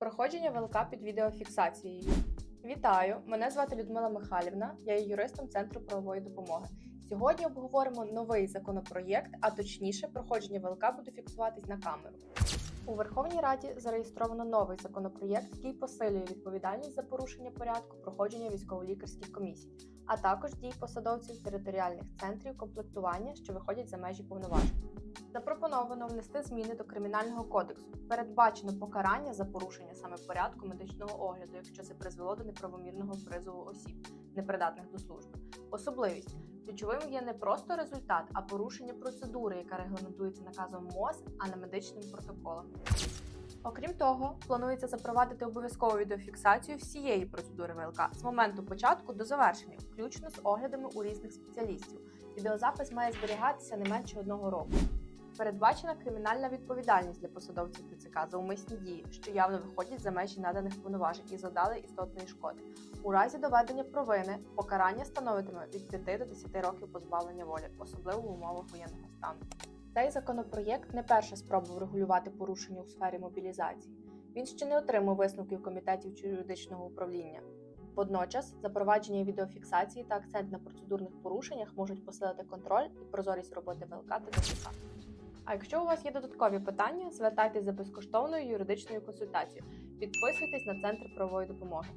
Проходження ВЛК під відеофіксацією. Вітаю! Мене звати Людмила Михайлівна, я є юристом Центру правової допомоги. Сьогодні обговоримо новий законопроєкт, а точніше, проходження ВЛК буде фіксуватись на камеру. У Верховній Раді зареєстровано новий законопроєкт, який посилює відповідальність за порушення порядку проходження військово-лікарських комісій, а також дій посадовців територіальних центрів комплектування, що виходять за межі повноважень. Запропоновано внести зміни до кримінального кодексу. Передбачено покарання за порушення саме порядку медичного огляду, якщо це призвело до неправомірного призову осіб, непридатних до служби. Особливість ключовим є не просто результат, а порушення процедури, яка регламентується наказом МОЗ, а не медичним протоколом. Окрім того, планується запровадити обов'язкову відеофіксацію всієї процедури ВЛК з моменту початку до завершення, включно з оглядами у різних спеціалістів. Відеозапис має зберігатися не менше одного року. Передбачена кримінальна відповідальність для посадовців ТЦК за умисні дії, що явно виходять за межі наданих повноважень і завдали істотної шкоди. У разі доведення провини покарання становитиме від 5 до 10 років позбавлення волі, особливо в умовах воєнного стану. Цей законопроєкт не перша спроба врегулювати порушення у сфері мобілізації. Він ще не отримав висновків комітетів чи юридичного управління. Водночас, запровадження відеофіксації та акцент на процедурних порушеннях можуть посилити контроль і прозорість роботи ВЛК та ДЦК. А якщо у вас є додаткові питання, звертайтеся за безкоштовною юридичною консультацією. Підписуйтесь на центр правової допомоги.